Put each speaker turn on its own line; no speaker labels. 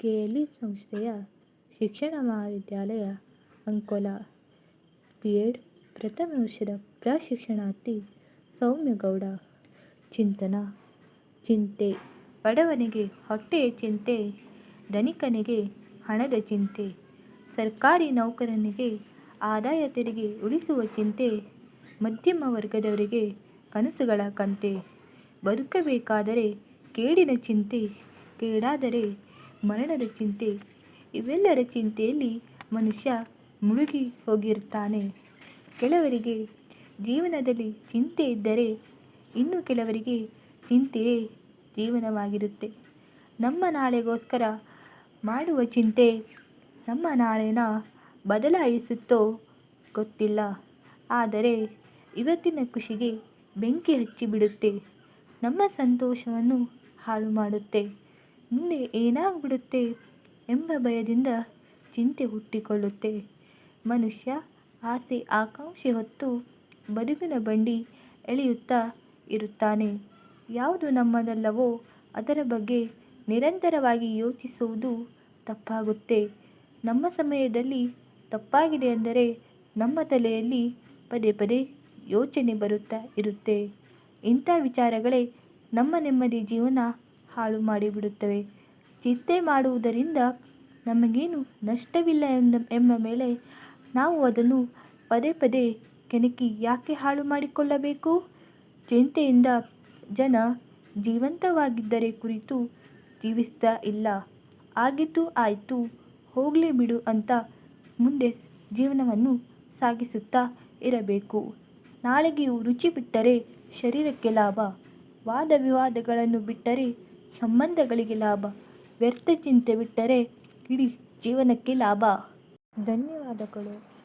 KLE ಸಂಸ್ಥೆಯ ಶಿಕ್ಷಣ ಮಹಾವಿದ್ಯಾಲಯ ಅಂಕೋಲ. ಬಿ ಎಡ್ ಪ್ರಥಮ ವರ್ಷದ ಪ್ರಶಿಕ್ಷಣಾರ್ಥಿ ಸೌಮ್ಯಗೌಡ. ಚಿಂತನ. ಚಿಂತೆ. ಬಡವನಿಗೆ ಹೊಟ್ಟೆಯ ಚಿಂತೆ, ಧನಿಕನಿಗೆ ಹಣದ ಚಿಂತೆ, ಸರ್ಕಾರಿ ನೌಕರನಿಗೆ ಆದಾಯ ತೆರಿಗೆ ಉಳಿಸುವ ಚಿಂತೆ, ಮಧ್ಯಮ ವರ್ಗದವರಿಗೆ ಕನಸುಗಳ ಕಂತೆ. ಬದುಕಬೇಕಾದರೆ ಕೇಡಿನ ಚಿಂತೆ, ಕೇಡಾದರೆ ಮರಣದ ಚಿಂತೆ. ಇವೆಲ್ಲರ ಚಿಂತೆಯಲ್ಲಿ ಮನುಷ್ಯ ಮುಳುಗಿ ಹೋಗಿರುತ್ತಾನೆ. ಕೆಲವರಿಗೆ ಜೀವನದಲ್ಲಿ ಚಿಂತೆ ಇದ್ದರೆ ಇನ್ನು ಕೆಲವರಿಗೆ ಚಿಂತೆಯೇ ಜೀವನವಾಗಿರುತ್ತೆ. ನಮ್ಮ ನಾಳೆಗೋಸ್ಕರ ಮಾಡುವ ಚಿಂತೆ ನಮ್ಮ ನಾಳೆನ ಬದಲಾಯಿಸುತ್ತೋ ಗೊತ್ತಿಲ್ಲ. ಆದರೆ ಇವತ್ತಿನ ಖುಷಿಗೆ ಬೆಂಕಿ ಹಚ್ಚಿಬಿಡುತ್ತೆ. ನಮ್ಮ ಸಂತೋಷವನ್ನು ಹಾಳು ಮಾಡುತ್ತೆ ಮುಂದೆ ಏನಾಗ್ಬಿಡುತ್ತೆ ಎಂಬ ಭಯದಿಂದ ಚಿಂತೆ ಹುಟ್ಟಿಕೊಳ್ಳುತ್ತೆ. ಮನುಷ್ಯ ಆಸೆ ಆಕಾಂಕ್ಷೆ ಹೊತ್ತು ಬದುಕಿನ ಬಂಡಿ ಎಳೆಯುತ್ತಾ ಇರುತ್ತಾನೆ. ಯಾವುದು ನಮ್ಮದಲ್ಲವೋ ಅದರ ಬಗ್ಗೆ ನಿರಂತರವಾಗಿ ಯೋಚಿಸುವುದು ತಪ್ಪಾಗುತ್ತೆ. ನಮ್ಮ ಸಮಯದಲ್ಲಿ ತಪ್ಪಾಗಿದೆ ಎಂದರೆ ನಮ್ಮ ತಲೆಯಲ್ಲಿ ಪದೇ ಪದೇ ಯೋಚನೆ ಬರುತ್ತಾ ಇರುತ್ತೆ. ಇಂಥ ವಿಚಾರಗಳೇ ನಮ್ಮ ನೆಮ್ಮದಿ ಜೀವನ ಹಾಳು ಮಾಡಿಬಿಡುತ್ತವೆ. ಚಿಂತೆ ಮಾಡುವುದರಿಂದ ನಮಗೇನು ನಷ್ಟವಿಲ್ಲ ಎಂದ ಎಂಬ ಮೇಲೆ ನಾವು ಅದನ್ನು ಪದೇ ಪದೇ ಕೆಣಕಿ ಯಾಕೆ ಹಾಳು ಮಾಡಿಕೊಳ್ಳಬೇಕು? ಚಿಂತೆಯಿಂದ ಜನ ಜೀವಂತವಾಗಿದ್ದರೆ ಕುರಿತು ಜೀವಿಸ್ತಾ ಇಲ್ಲ. ಆಗಿದ್ದು ಆಯಿತು, ಹೋಗಲಿ ಬಿಡು ಅಂತ ಮುಂದೆ ಜೀವನವನ್ನು ಸಾಗಿಸುತ್ತಾ ಇರಬೇಕು. ನಾಳೆಗೆಯೂ ರುಚಿ ಬಿಟ್ಟರೆ ಶರೀರಕ್ಕೆ ಲಾಭ. ವಾದ ವಿವಾದಗಳನ್ನು ಬಿಟ್ಟರೆ ಸಂಬಂಧಗಳಿಗೆ ಲಾಭ. ವ್ಯರ್ಥ ಚಿಂತೆ ಬಿಟ್ಟರೆ ಇಡೀ ಜೀವನಕ್ಕೆ ಲಾಭ. ಧನ್ಯವಾದಗಳು.